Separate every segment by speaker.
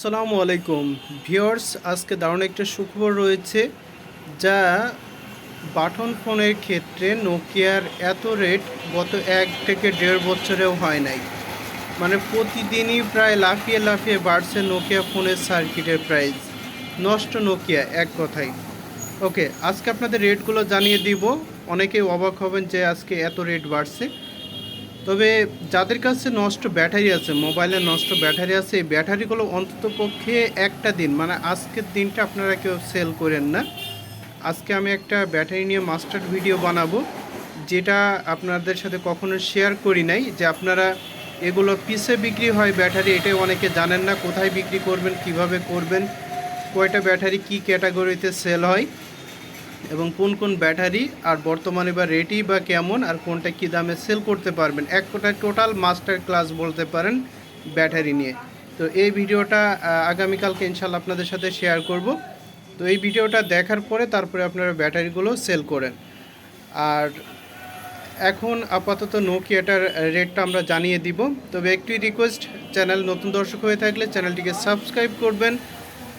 Speaker 1: আসসালামু আলাইকুম। ভিওর্স আজকে দারুণ একটা সুখবর রয়েছে যা বাটন ফোনের ক্ষেত্রে নোকিয়ার এত রেট গত এক থেকে দেড় বছরেও হয় নাই। মানে প্রতিদিনই প্রায় লাফিয়ে লাফিয়ে বাড়ছে নোকিয়া ফোনের সার্কিটের প্রাইস। নষ্ট নোকিয়া, এক কথাই ওকে, আজকে আপনাদের রেটগুলো জানিয়ে দিব। অনেকেই অবাক হবেন যে আজকে এত রেট বাড়ছে। তবে যাদের কাছে নষ্ট ব্যাটারি আছে, মোবাইলে নষ্ট ব্যাটারি আছে, এই ব্যাটারিগুলো অন্তত পক্ষে একটা দিন মানে আজকের দিনটা আপনারা কেউ সেল করেন না। আজকে আমি একটা ব্যাটারি নিয়ে মাস্টার ভিডিও বানাবো, যেটা আপনাদের সাথে কখনো শেয়ার করি নাই, যে আপনারা এগুলো পিসে বিক্রি হয় ব্যাটারি, এটাই অনেকে জানেন না, কোথায় বিক্রি করবেন, কীভাবে করবেন, কয়টা ব্যাটারি কি ক্যাটাগরিতে সেল হয়। এবং কোন কোন ব্যাটারি আর বর্তমানে বা রেটই বা কেমন আর কোনটা কী দামে সেল করতে পারবেন। এক কোটা টোটাল মাস্টার ক্লাস বলতে পারেন ব্যাটারি নিয়ে। তো এই ভিডিওটা আগামীকালকে ইনশাল্লাহ আপনাদের সাথে শেয়ার করব। তো এই ভিডিওটা দেখার পরে তারপরে আপনারা ব্যাটারিগুলো সেল করেন। আর এখন আপাতত নোকিয়াটার রেটটা আমরা জানিয়ে দিব। তবে একটি রিকোয়েস্ট, চ্যানেল নতুন দর্শক হয়ে থাকলে চ্যানেলটিকে সাবস্ক্রাইব করবেন।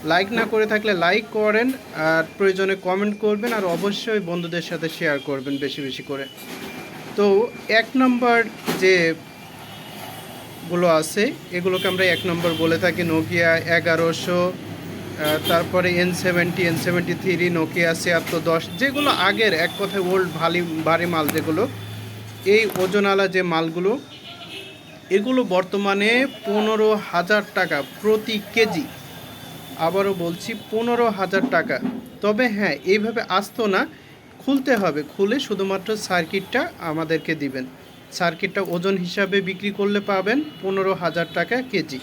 Speaker 1: লাইক না করে থাকলে লাইক করেন আর প্রয়োজনে কমেন্ট করবেন আর অবশ্যই বন্ধুদের সাথে শেয়ার করবেন বেশি বেশি করে। তো এক নম্বর যে গুলো আছে, এগুলোকে আমরা এক নম্বর বলে থাকি। নোকিয়া এগারোশো তারপরে N seventy N seventy three Nokia ছিয়াত্তর, দশ, যেগুলো আগের, এক কথায় ওল্ড ভালি, ভারী মাল যেগুলো, এই ওজনওয়ালা যে মালগুলো, এগুলো বর্তমানে পনেরো হাজার টাকা প্রতি কেজি। আবারও বলছি, পনেরো হাজার টাকা। তবে হ্যাঁ এইভাবে আসতো না। খুলতে হবে। খুলে শুধুমাত্র সার্কিটটা আমাদেরকে দিবেন। সার্কিটটা ওজন হিসাবে বিক্রি করলে পাবেন পনেরো হাজার টাকা কেজি।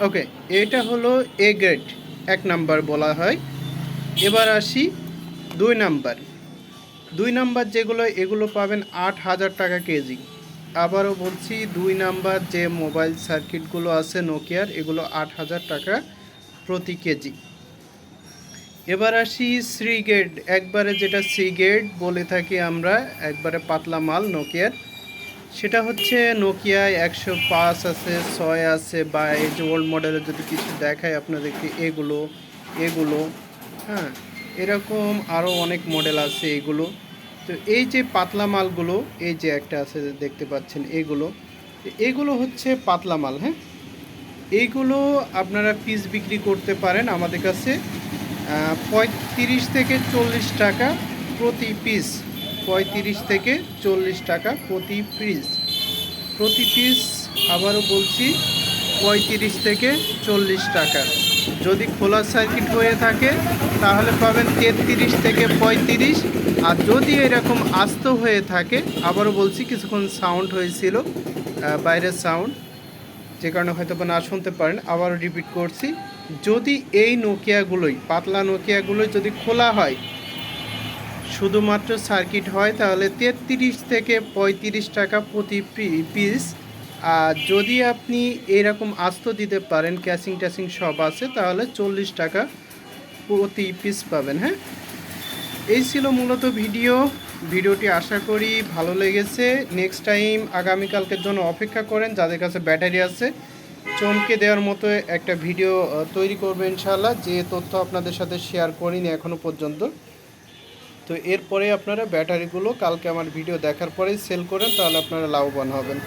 Speaker 1: ওকে, এটা হলো এ গ্রেড। এক নাম্বার বলা হয়। এবার আসি দুই নাম্বার। দুই নাম্বার যেগুলো, এগুলো পাবেন আট হাজার টাকা কেজি। আবারও বলছি, দুই নাম্বার যে মোবাইল সার্কিটগুলো আছে, নোকিয়ার, এগুলো আট হাজার টাকা প্রতি কেজি। এবার আসি শ্রীগেট একবারে যেটা শ্রীগেট বলে থাকি আমরা, একবারে পাতলা মাল নোকিয়ার। সেটা হচ্ছে নোকিয়া একশো পাঁচ আছে, ছয় আছে বা এই যে ওল্ড মডেলের যদি কিছু দেখায় আপনাদেরকে, এগুলো এগুলো হ্যাঁ এরকম আরও অনেক মডেল আছে এগুলো। তো এই যে পাতলা মালগুলো, এই যে একটা আছে দেখতে পাচ্ছেন এগুলো এগুলো হচ্ছে পাতলা মাল হ্যাঁ? এইগুলো আপনারা পিস বিক্রি করতে পারেন আমাদের কাছে পঁয়ত্রিশ থেকে চল্লিশ টাকা প্রতি পিস পঁয়ত্রিশ থেকে চল্লিশ টাকা প্রতি পিস প্রতি পিস আবারও বলছি, পঁয়ত্রিশ থেকে চল্লিশ টাকা। যদি খোলা সার্কিট হয়ে থাকে, তাহলে পাবেন তেত্রিশ থেকে পঁয়ত্রিশ। আর যদি এরকম আস্ত হয়ে থাকে, আবারও বলছি, কিছুক্ষণ সাউন্ড হয়েছিল বাইরের সাউন্ড যে কারণে হয়তো বা না শুনতে পারেন, আবারও রিপিট করছি। যদি এই নোকিয়াগুলোই, পাতলা নোকিয়াগুলোই যদি খোলা হয়, শুধুমাত্র সার্কিট হয়, তাহলে তেত্রিশ থেকে পঁয়ত্রিশ টাকা প্রতি পিস আর যদি আপনি এরকম আস্ত দিতে পারেন ক্যাসিং ট্যাসিং সব আছে, তাহলে চল্লিশ টাকা প্রতি পিস পাবেন হ্যাঁ? এই ছিল মূলত ভিডিও ভিডিওটি আশা করি ভালো লেগেছে। নেক্সট টাইম আগামীকালকের জন্য অপেক্ষা করেন, যাদের কাছে ব্যাটারি আছে, চমকে দেওয়ার মতো একটা ভিডিও তৈরি করবে ইনশাল্লাহ যে তথ্য আপনাদের সাথে শেয়ার করিনি এখনও পর্যন্ত। তো এরপরে আপনারা ব্যাটারিগুলো কালকে আমার ভিডিও দেখার পরেই সেল করেন, তাহলে আপনারা লাভবান হবেন।